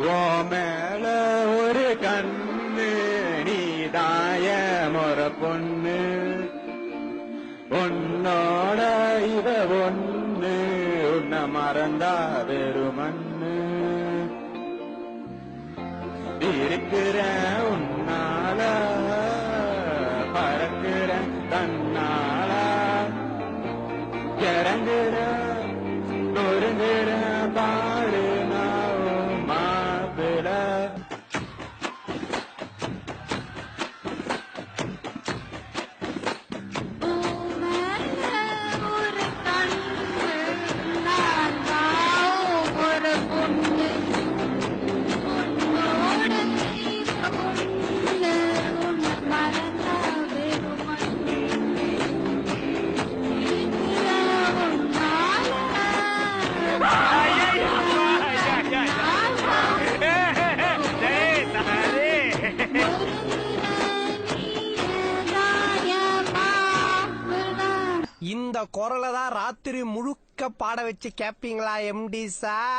ஓ மேல ஒரு கண்ணு நீதாய முற பொண்ணு. உன்னோட இவ ஒண்ணு உன்னை மறந்தா வெறுமண்ணு. இருக்கிற உன்னால பறக்கிற தன்னால. இறங்குற நொறுங்குற இந்த குரலை தான் ராத்திரி முழுக்க பாட வச்சு கேப்பீங்களா எம்டி சார்